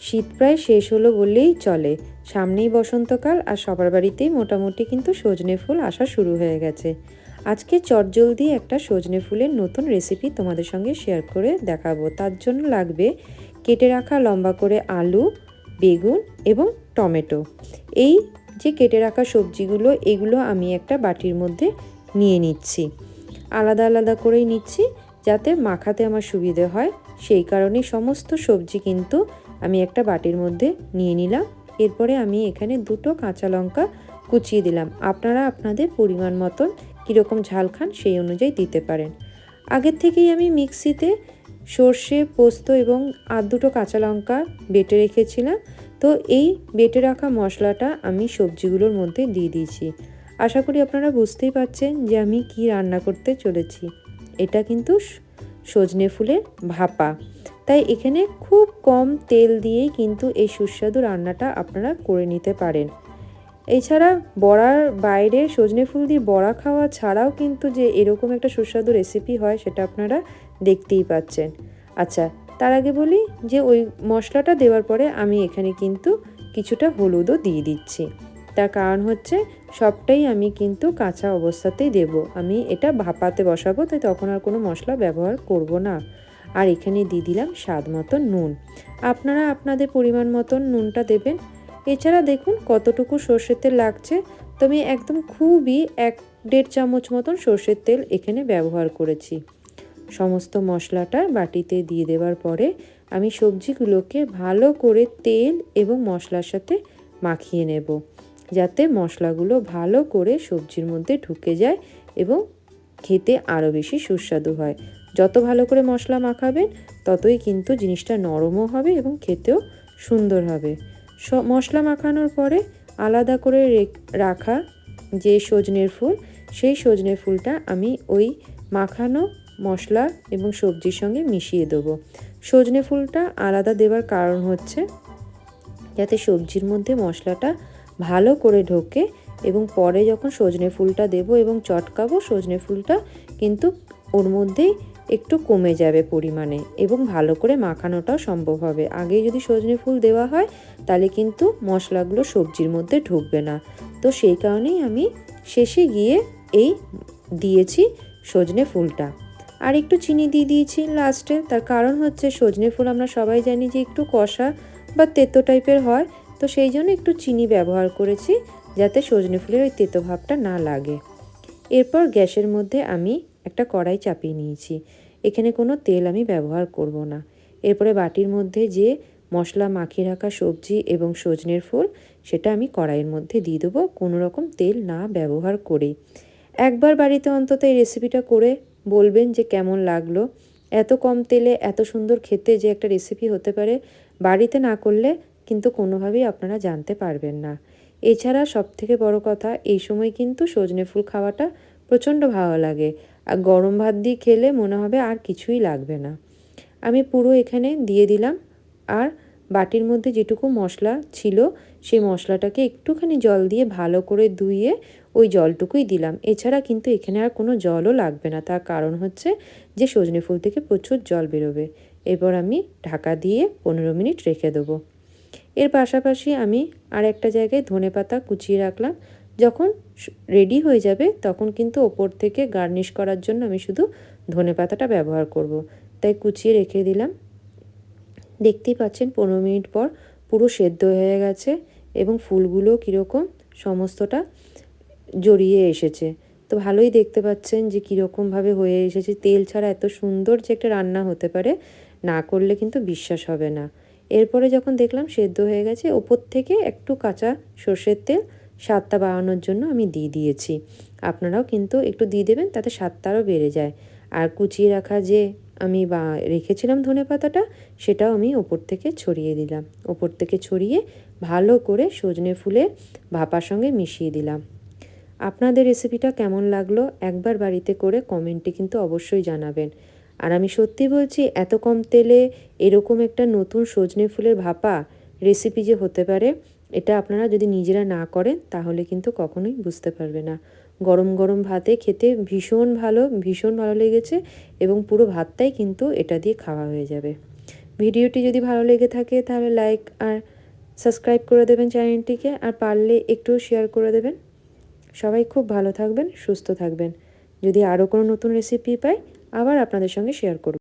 শীত প্রায় শেষ হলো বললেই চলে। সামনেই বসন্তকাল আর সবার বাড়িতেই মোটামুটি কিন্তু সজনে ফুল আসা শুরু হয়ে গেছে। আজকে চটজলদি একটা সজনে ফুলের নতুন রেসিপি তোমাদের সঙ্গে শেয়ার করে দেখাবো। তার জন্য লাগবে কেটে রাখা লম্বা করে আলু, বেগুন এবং টমেটো। এই যে কেটে রাখা সবজিগুলো, এগুলো আমি একটা বাটির মধ্যে নিয়ে নিচ্ছি। আলাদা আলাদা করেই নিচ্ছি যাতে মাখাতে আমার সুবিধে হয়। সেই কারণে সমস্ত সবজি কিন্তু আমি একটা বাটির মধ্যে নিয়ে নিলাম। এরপরে আমি এখানে দুটো কাঁচা লঙ্কা কুচিয়ে দিলাম। আপনারা আপনাদের পরিমাণ মতন কীরকম ঝাল খান সেই অনুযায়ী দিতে পারেন। আগের থেকেই আমি মিক্সিতে সর্ষে, পোস্ত এবং আর দুটো কাঁচা লঙ্কা বেটে রেখেছিলাম। তো এই বেটে রাখা মশলাটা আমি সবজিগুলোর মধ্যে দিয়ে দিয়েছি। আশা করি আপনারা বুঝতেই পারছেন যে আমি কি রান্না করতে চলেছি। এটা কিন্তু সজনে ফুলের ভাপা। তাই এখানে খুব কম তেল দিয়েই কিন্তু এই সুস্বাদু রান্নাটা আপনারা করে নিতে পারেন। এছাড়া বড়ার বাইরে সজনে ফুল দিয়ে বড়া খাওয়া ছাড়াও কিন্তু যে এরকম একটা সুস্বাদু রেসিপি হয় সেটা আপনারা দেখতেই পাচ্ছেন। আচ্ছা তার আগে বলি যে ওই মশলাটা দেওয়ার পরে আমি এখানে কিন্তু কিছুটা হলুদও দিয়ে দিচ্ছি। তার কারণ হচ্ছে সবটাই আমি কিন্তু কাঁচা অবস্থাতেই দেব। আমি এটা ভাপাতে বসাবো, তাই তখন আর কোনো মশলা ব্যবহার করব না। আর এখানে দিয়ে দিলাম স্বাদ মতো নুন। আপনারা আপনাদের পরিমাণ মতন নুনটা দেবেন। এছাড়া দেখুন কতটুকু সর্ষের তেল লাগছে। তো আমি একদম খুবই এক দেড় চামচ মতন সর্ষের তেল এখানে ব্যবহার করেছি। সমস্ত মশলাটা বাটিতে দিয়ে দেওয়ার পরে আমি সবজিগুলোকে ভালো করে তেল এবং মশলার সাথে মাখিয়ে নেব। যাতে মশলাগুলো ভালো করে সবজির মধ্যে ঢুকে যায় এবং খেতে আরও বেশি সুস্বাদু হয়। যত ভালো করে মশলা মাখাবেন, ততই কিন্তু জিনিসটা নরমও হবে এবং খেতেও সুন্দর হবে। মশলা মাখানোর পরে আলাদা করে রাখা যে সজনের ফুল, সেই সজনের ফুলটা আমি ওই মাখানো মশলা এবং সবজির সঙ্গে মিশিয়ে দেবো। সজনে ফুলটা আলাদা দেওয়ার কারণ হচ্ছে যাতে সবজির মধ্যে মশলাটা ভালো করে ঢোকে এবং পরে যখন সজনে ফুলটা দেব এবং চটকাবো, সজনে ফুলটা কিন্তু ওর মধ্যেই একটু কমে যাবে পরিমাণে এবং ভালো করে মাখানোটাও সম্ভব হবে। আগে যদি সজনে ফুল দেওয়া হয়, তাহলে কিন্তু মশলাগুলো সবজির মধ্যে ঢুকবে না। তো সেই কারণেই আমি শেষে গিয়ে এই দিয়েছি সজনে ফুলটা। আর একটু চিনি দিয়ে দিয়েছি লাস্টে তার কারণ হচ্ছে সজনে ফুল আমরা সবাই জানি যে একটু কষা বা তেতো টাইপের হয়। তো সেই জন্য একটু চিনি ব্যবহার করেছি যাতে সজনে ফুলের ওই তেতো ভাবটা না লাগে। এরপর গ্যাসের মধ্যে আমি একটা কড়াই চাপিয়ে নিয়েছি। এখানে কোনো তেল আমি ব্যবহার করব না। এরপরে বাটির মধ্যে যে মশলা মাখিয়ে রাখা সবজি এবং সজনের ফুল, সেটা আমি কড়াইয়ের মধ্যে দিয়ে দেবো। কোনো রকম তেল না ব্যবহার করে। একবার বাড়িতে অন্তত এই রেসিপিটা করে বলবেন যে কেমন লাগল। এত কম তেলে এত সুন্দর খেতে যে একটা রেসিপি হতে পারে, বাড়িতে না করলে কিন্তু কোনোভাবেই আপনারা জানতে পারবেন না। এছাড়া সবথেকে বড় কথা, এই সময় কিন্তু সজনে ফুল খাওয়াটা প্রচণ্ড ভালো লাগে। আর গরম ভাত দিয়ে খেলে মনে হবে আর কিছুই লাগবে না। আমি পুরো এখানে দিয়ে দিলাম। আর বাটির মধ্যে যেটুকু মশলা ছিল, সেই মশলাটাকে একটুখানি জল দিয়ে ভালো করে ধুইয়ে ওই জলটুকুই দিলাম। এছাড়া কিন্তু এখানে আর কোনো জলও লাগবে না। তার কারণ হচ্ছে যে সজনে ফুল থেকে প্রচুর জল বেরোবে। এরপর আমি ঢাকা দিয়ে পনেরো মিনিট রেখে দেবো। এর পাশাপাশি আমি আর একটা জায়গায় ধনে পাতা কুচিয়ে রাখলাম। যখন রেডি হয়ে যাবে, তখন কিন্তু ওপর থেকে গার্নিশ করার জন্য আমি শুধু ধনে পাতাটা ব্যবহার করব। তাই কুচিয়ে রেখে দিলাম। দেখতেই পাচ্ছেন, পনেরো মিনিট পর পুরো সেদ্ধ হয়ে গেছে এবং ফুলগুলো কীরকম সমস্তটা জড়িয়ে এসেছে। তো ভালোই দেখতে পাচ্ছেন যে কীরকমভাবে হয়ে এসেছে। তেল ছাড়া এত সুন্দর যে একটা রান্না হতে পারে, না করলে কিন্তু বিশ্বাস হবে না। এরপরে যখন দেখলাম সেদ্ধ হয়ে গেছে, ওপর থেকে একটু কাঁচা সর্ষের তেল, স্বাদটা বাড়ানোর জন্য আমি দিয়ে দিয়েছি। আপনারাও কিন্তু একটু দিয়ে দেবেন, তাতে স্বাদটা আরও বেড়ে যায়। আর কুচিয়ে রাখা যে আমি বা রেখেছিলাম ধনে পাতাটা, সেটাও আমি ওপর থেকে ছড়িয়ে দিলাম। ওপর থেকে ছড়িয়ে ভালো করে সজনে ফুলে ভাপার সঙ্গে মিশিয়ে দিলাম। আপনাদের রেসিপিটা কেমন লাগল একবার বাড়িতে করে কমেন্টে কিন্তু অবশ্যই জানাবেন। আর আমি সত্যি বলছি, এত কম তেলে এরকম একটা নতুন সজনে ফুলের ভাপা রেসিপি যে হতে পারে, এটা আপনারা যদি নিজেরা না করেন, তাহলে কিন্তু কখনোই বুঝতে পারবে না। গরম গরম ভাতে খেতে ভীষণ ভালো ভীষণ ভালো লেগেছে এবং পুরো ভাতটাই কিন্তু এটা দিয়ে খাওয়া হয়ে যাবে। ভিডিওটি যদি ভালো লেগে থাকে, তাহলে লাইক আর সাবস্ক্রাইব করে দেবেন চ্যানেলটিকে আর পারলে একটু শেয়ার করে দেবেন। সবাই খুব ভালো থাকবেন, সুস্থ থাকবেন। যদি আরও কোনো নতুন রেসিপি পাই আবার আপনাদের সঙ্গে শেয়ার করব।